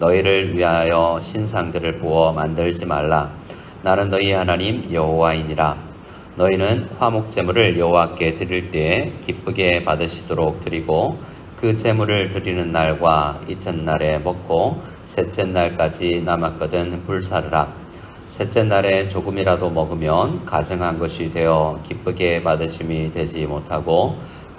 너희를 위하여 신상들을 부어 만들지 말라. 나는 너희 하나님 여호와이니라. 너희는 화목 제물을 여호와께 드릴 때에 기쁘게 받으시도록 드리고 그 제물을 드리는 날과 이튿날에 먹고 셋째 날까지 남았거든 불사르라. 셋째 날에 조금이라도 먹으면 가증한 것이 되어 기쁘게 받으심이 되지 못하고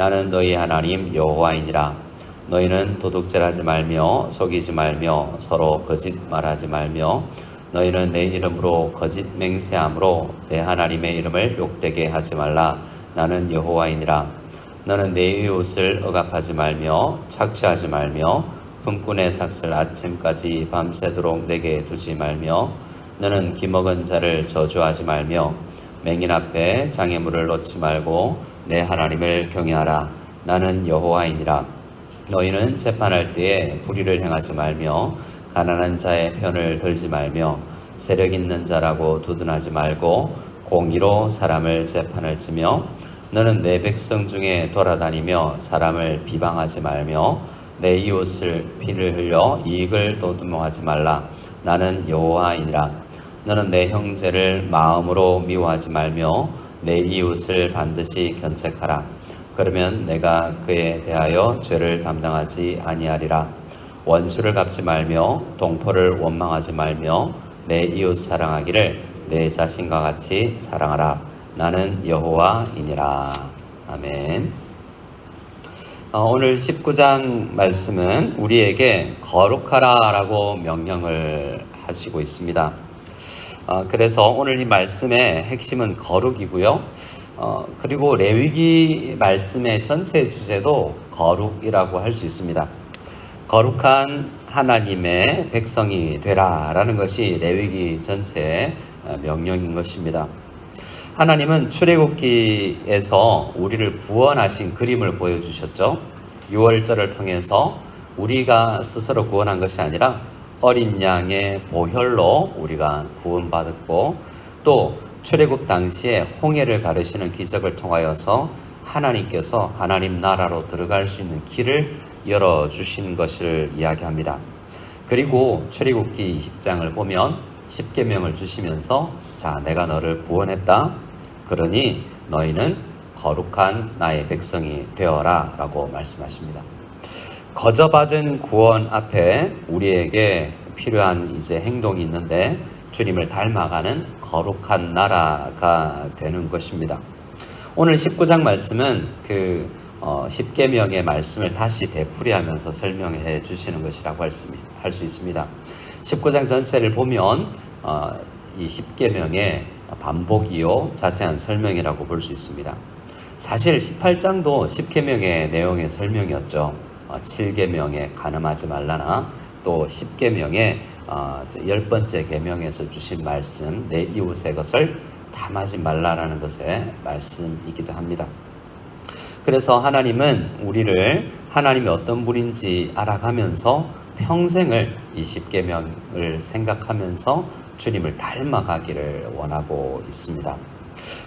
나는 너희 하나님 여호와이니라. 너희는 도둑질하지 말며 속이지 말며 서로 거짓말하지 말며 너희는 내 이름으로 거짓 맹세함으로 내 하나님의 이름을 욕되게 하지 말라 나는 여호와이니라 너는 내 이웃을 억압하지 말며 착취하지 말며 품꾼의 삭슬 아침까지 밤새도록 내게 두지 말며 너는 기먹은 자를 저주하지 말며 맹인 앞에 장애물을 놓지 말고 내 하나님을 경외하라. 나는 여호와이니라. 너희는 재판할 때에 불의를 행하지 말며 가난한 자의 편을 들지 말며 세력 있는 자라고 두둔하지 말고 공의로 사람을 재판을 치며 너는 내 백성 중에 돌아다니며 사람을 비방하지 말며 내 이웃을 피를 흘려 이익을 도둑모하지 말라. 나는 여호와이니라. 너는 내 형제를 마음으로 미워하지 말며 내 이웃을 반드시 견책하라 그러면 내가 그에 대하여 죄를 담당하지 아니하리라. 원수를 갚지 말며 동포를 원망하지 말며 내 이웃 사랑하기를 내 자신과 같이 사랑하라. 나는 여호와이니라. 아멘. 어, 오늘 19장 말씀은 우리에게 거룩하라라고 명령을 하시고 있습니다. 어, 그래서 오늘 이 말씀의 핵심은 거룩이고요. 어, 그리고 레위기 말씀의 전체 주제도 거룩이라고 할 수 있습니다. 거룩한 하나님의 백성이 되라라는 것이 레위기 전체 어, 명령인 것입니다. 하나님은 출애굽기에서 우리를 구원하신 그림을 보여주셨죠. 6월절을 통해서 우리가 스스로 구원한 것이 아니라 어린 양의 보혈로 우리가 구원받았고 또 출애굽 당시에 홍해를 가르시는 기적을 통하여서 하나님께서 하나님 나라로 들어갈 수 있는 길을 열어 주신 것을 이야기합니다. 그리고 출애굽기 20장을 보면 10계명을 주시면서 자 내가 너를 구원했다. 그러니 너희는 거룩한 나의 백성이 되어라라고 말씀하십니다. 거저받은 구원 앞에 우리에게 필요한 이제 행동이 있는데 주님을 닮아가는 거룩한 나라가 되는 것입니다. 오늘 19장 말씀은 그 어, 10계명의 말씀을 다시 되풀이하면서 설명해 주시는 것이라고 할 수 있습니다. 19장 전체를 보면 어, 이 10계명의 반복이요 자세한 설명이라고 볼 수 있습니다. 사실 18장도 10계명의 내용의 설명이었죠. 어, 7계명에 가늠하지 말라나 또 10계명에 어, 열 번째 계명에서 주신 말씀 내 이웃의 것을 탐하지 말라라는 것의 말씀이기도 합니다. 그래서 하나님은 우리를 하나님이 어떤 분인지 알아가면서 평생을 이 십계명을 생각하면서 주님을 닮아가기를 원하고 있습니다.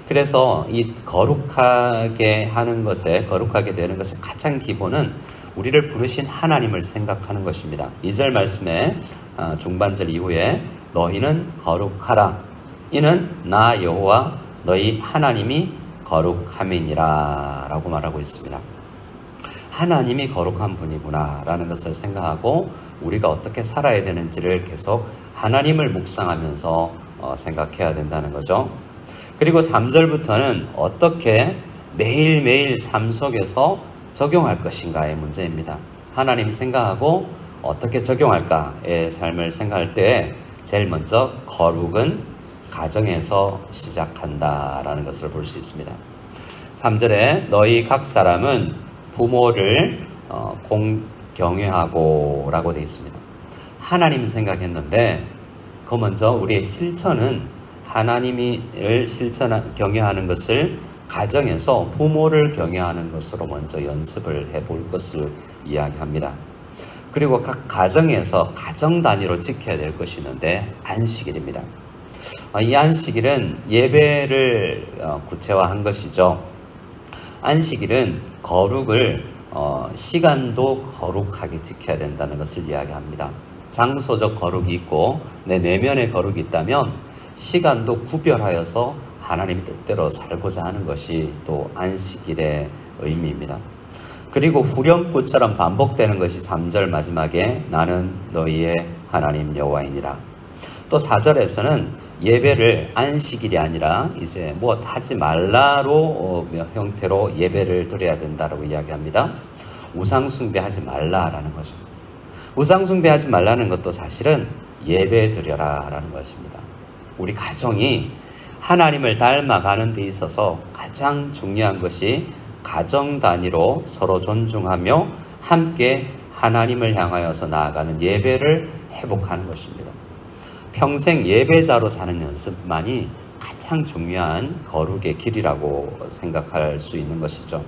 그래서 이 거룩하게 하는 것에 거룩하게 되는 것의 가장 기본은 우리를 부르신 하나님을 생각하는 것입니다. 2절 말씀에 어, 중반절 이후에 너희는 거룩하라. 이는 나 여호와 너희 하나님이 거룩함이니라 라고 말하고 있습니다. 하나님이 거룩한 분이구나 라는 것을 생각하고 우리가 어떻게 살아야 되는지를 계속 하나님을 묵상하면서 어, 생각해야 된다는 거죠. 그리고 3절부터는 어떻게 매일매일 삶 속에서 적용할 것인가의 문제입니다. 하나님 생각하고 어떻게 적용할까의 삶을 생각할 때 제일 먼저 거룩은 가정에서 시작한다라는 것을 볼 수 있습니다. 3절에 너희 각 사람은 부모를 어, 공경외하고 라고 되어 있습니다. 하나님 생각했는데 그 먼저 우리의 실천은 하나님을 실천 경외하는 것을 가정에서 부모를 경외하는 것으로 먼저 연습을 해볼 것을 이야기합니다. 그리고 각 가정에서 가정 단위로 지켜야 될 것이 있는데 안식일입니다. 어, 이 안식일은 예배를 어, 구체화한 것이죠. 안식일은 거룩을 어, 시간도 거룩하게 지켜야 된다는 것을 이야기합니다. 장소적 거룩이 있고 내 내면의 거룩이 있다면 시간도 구별하여서 하나님 뜻대로 살고자 하는 것이 또 안식일의 의미입니다. 그리고 후렴구처럼 반복되는 것이 3절 마지막에 나는 너희의 하나님 여호와이니라. 또 4절에서는 예배를 안식일이 아니라 이제 뭐 하지 말라로 어, 형태로 예배를 드려야 된다라고 이야기합니다. 우상 숭배하지 말라라는 거죠. 우상 숭배하지 말라는 것도 사실은 예배 드려라라는 것입니다. 우리 가정이 하나님을 닮아가는 데 있어서 가장 중요한 것이 가정 단위로 서로 존중하며 함께 하나님을 향하여서 나아가는 예배를 회복하는 것입니다. 평생 예배자로 사는 연습만이 가장 중요한 거룩의 길이라고 생각할 수 있는 것이죠.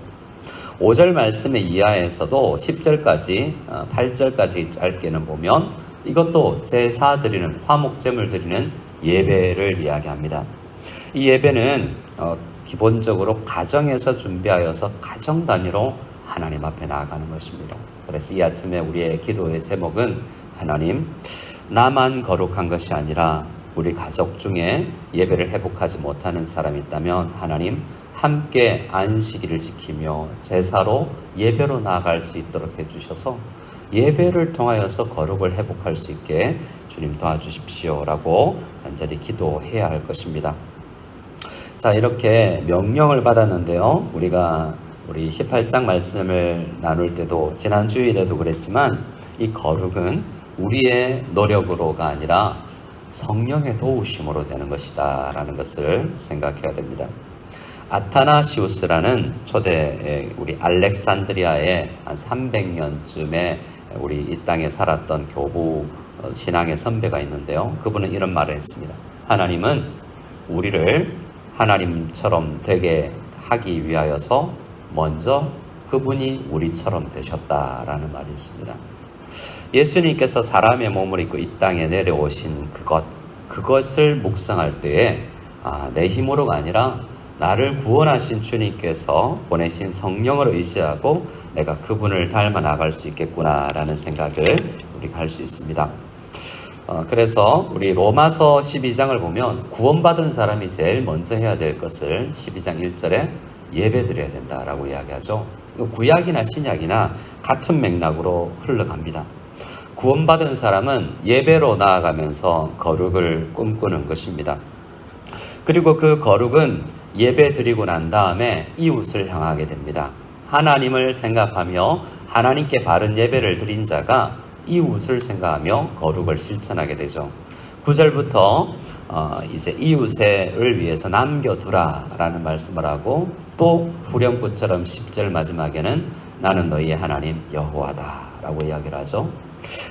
5절 말씀의 이하에서도 10절까지, 8절까지 어, 짧게는 보면 이것도 제사 드리는, 화목제물 드리는 예배를 이야기합니다. 이 예배는 어, 기본적으로 가정에서 준비하여서 가정 단위로 하나님 앞에 나아가는 것입니다. 그래서 이 아침에 우리의 기도의 제목은 하나님, 나만 거룩한 것이 아니라 우리 가족 중에 예배를 회복하지 못하는 사람이 있다면 하나님 함께 안식일을 지키며 제사로 예배로 나아갈 수 있도록 해주셔서 예배를 통하여서 거룩을 회복할 수 있게 주님 도와주십시오라고 간절히 기도해야 할 것입니다. 자, 이렇게 명령을 받았는데요. 우리가 우리 18장 말씀을 나눌 때도 지난 주일에도 그랬지만 이 거룩은 우리의 노력으로가 아니라 성령의 도우심으로 되는 것이다 라는 것을 생각해야 됩니다. 아타나시우스라는 초대 우리 알렉산드리아의 한 300년쯤에 우리 이 땅에 살았던 교부 어, 신앙의 선배가 있는데요. 그분은 이런 말을 했습니다. 하나님은 우리를 하나님처럼 되게 하기 위하여서 먼저 그분이 우리처럼 되셨다라는 말이 있습니다. 예수님께서 사람의 몸을 입고 이 땅에 내려오신 그것, 그것을 묵상할 때에 아, 내 힘으로가 아니라 나를 구원하신 주님께서 보내신 성령을 의지하고 내가 그분을 닮아 나갈 수 있겠구나라는 생각을 우리가 할 수 있습니다. 어, 그래서 우리 로마서 12장을 보면 구원받은 사람이 제일 먼저 해야 될 것을 12장 1절에 예배 드려야 된다라고 이야기하죠. 구약이나 신약이나 같은 맥락으로 흘러갑니다. 구원받은 사람은 예배로 나아가면서 거룩을 꿈꾸는 것입니다. 그리고 그 거룩은 예배 드리고 난 다음에 이웃을 향하게 됩니다. 하나님을 생각하며 하나님께 바른 예배를 드린 자가 이웃을 생각하며 거룩을 실천하게 되죠. 9절부터 어, 이제 이웃을 위해서 남겨두라 라는 말씀을 하고 또 후렴구처럼 10절 마지막에는 나는 너희의 하나님 여호와다 라고 이야기를 하죠.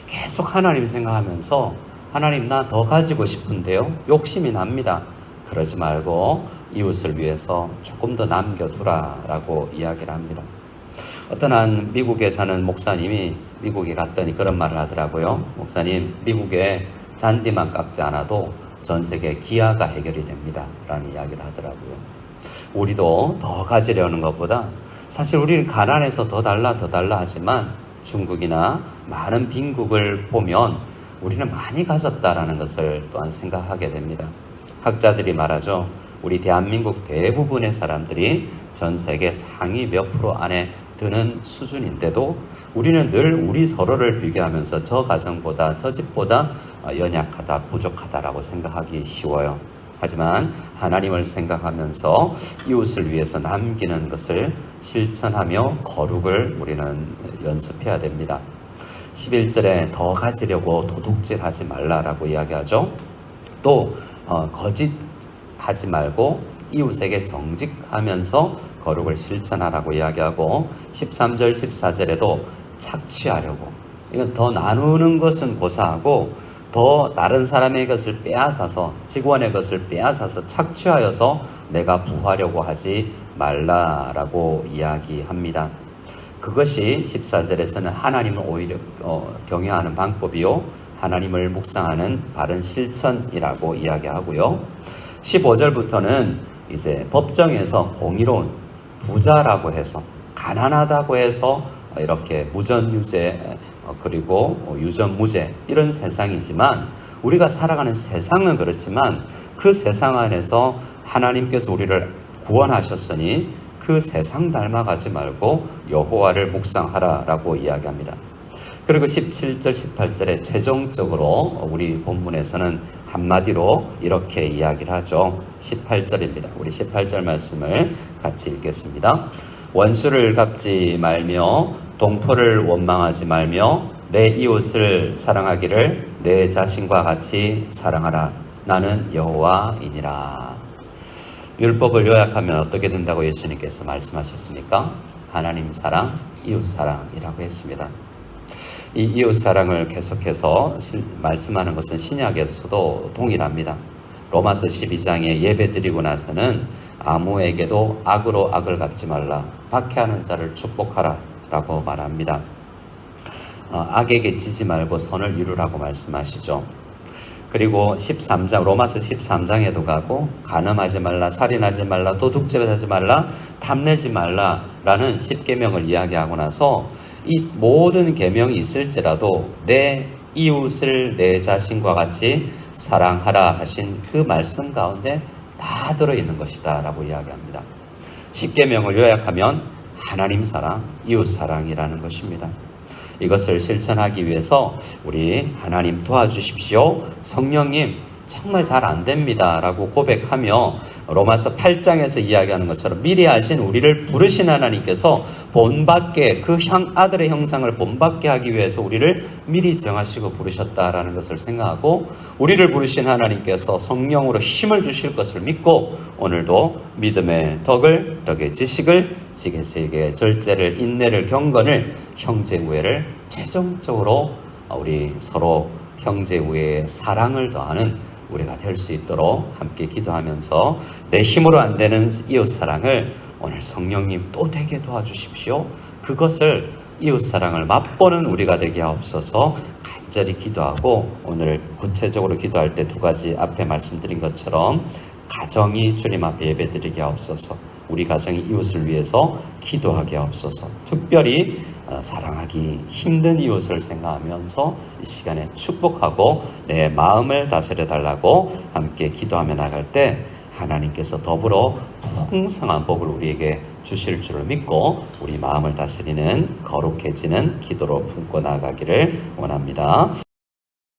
계속 하나님 생각하면서 하나님 나 더 가지고 싶은데요. 욕심이 납니다. 그러지 말고 이웃을 위해서 조금 더 남겨두라 라고 이야기를 합니다. 어떤 한 미국에 사는 목사님이 미국에 갔더니 그런 말을 하더라고요. 목사님, 미국에 잔디만 깎지 않아도 전 세계 기아가 해결이 됩니다. 라는 이야기를 하더라고요. 우리도 더 가지려는 것보다 사실 우리는 가난해서 더 달라 더 달라 하지만 중국이나 많은 빈국을 보면 우리는 많이 가졌다라는 것을 또한 생각하게 됩니다. 학자들이 말하죠. 우리 대한민국 대부분의 사람들이 전 세계 상위 몇 프로 안에 드는 수준인데도 우리는 늘 우리 서로를 비교하면서 저 가정보다 저 집보다 어, 연약하다, 부족하다라고 생각하기 쉬워요. 하지만 하나님을 생각하면서 이웃을 위해서 남기는 것을 실천하며 거룩을 우리는 연습해야 됩니다. 11절에 더 가지려고 도둑질 하지 말라라고 이야기하죠. 또 어, 거짓 하지 말고 이웃에게 정직하면서 거룩을 실천하라고 이야기하고 13절 14절에도 착취하려고 이건 더 나누는 것은 고사하고 더 다른 사람의 것을 빼앗아서 직원의 것을 빼앗아서 착취하여서 내가 부하려고 하지 말라라고 이야기합니다. 그것이 14절에서는 하나님을 오히려 어, 경외하는 방법이요. 하나님을 묵상하는 바른 실천이라고 이야기하고요. 15절부터는 이제 법정에서 공의로운 부자라고 해서 가난하다고 해서 이렇게 무전유죄 어, 그리고 유전무죄 이런 세상이지만 우리가 살아가는 세상은 그렇지만 그 세상 안에서 하나님께서 우리를 구원하셨으니 그 세상 닮아가지 말고 여호와를 묵상하라라고 이야기합니다. 그리고 17절 18절에 최종적으로 우리 본문에서는 한마디로 이렇게 이야기를 하죠. 18절입니다. 우리 18절 말씀을 같이 읽겠습니다. 원수를 갚지 말며 동토를 원망하지 말며 내 이웃을 사랑하기를 내 자신과 같이 사랑하라. 나는 여호와이니라. 율법을 요약하면 어떻게 된다고 예수님께서 말씀하셨습니까? 하나님 사랑, 이웃 사랑이라고 했습니다. 이 이웃 사랑을 계속해서 말씀하는 것은 신약에서도 동일합니다. 로마서 12장에 예배 드리고 나서는 아무에게도 악으로 악을 갚지 말라. 박해하는 자를 축복하라. 라고 말합니다. 어, 악에게 지지 말고 선을 이루라고 말씀하시죠. 그리고 13장 로마서 13장에도 가고 간음하지 말라 살인하지 말라 도둑질하지 말라 탐내지 말라 라는 10계명을 이야기하고 나서 이 모든 계명이 있을지라도 내 이웃을 내 자신과 같이 사랑하라 하신 그 말씀 가운데 다 들어 있는 것이다 라고 이야기합니다. 10계명을 요약하면 하나님 사랑, 이웃 사랑이라는 것입니다. 이것을 실천하기 위해서 우리 하나님 도와주십시오. 성령님 정말 잘 안 됩니다. 라고 고백하며 로마서 8장에서 이야기하는 것처럼 미리 하신 우리를 부르신 하나님께서 본받게 그 형, 아들의 형상을 본받게 하기 위해서 우리를 미리 정하시고 부르셨다라는 것을 생각하고 우리를 부르신 하나님께서 성령으로 힘을 주실 것을 믿고 오늘도 믿음의 덕을, 덕의 지식을, 지게세계 절제를, 인내를, 경건을, 형제 우애를 최종적으로 우리 서로 형제 우애의 사랑을 더하는 우리가 될 수 있도록 함께 기도하면서 내 힘으로 안 되는 이웃 사랑을 오늘 성령님 또 되게 도와주십시오. 그것을 이웃 사랑을 맛보는 우리가 되게 하옵소서. 간절히 기도하고 오늘 구체적으로 기도할 때 두 가지 앞에 말씀드린 것처럼 가정이 주님 앞에 예배드리게 하옵소서. 우리 가정이 이웃을 위해서 기도하게 하옵소서. 특별히 어, 사랑하기 힘든 이웃을 생각하면서 이 시간에 축복하고 내 마음을 다스려 달라고 함께 기도하며 나갈 때 하나님께서 더불어 풍성한 복을 우리에게 주실 줄을 믿고 우리 마음을 다스리는 거룩해지는 기도로 품고 나가기를 원합니다.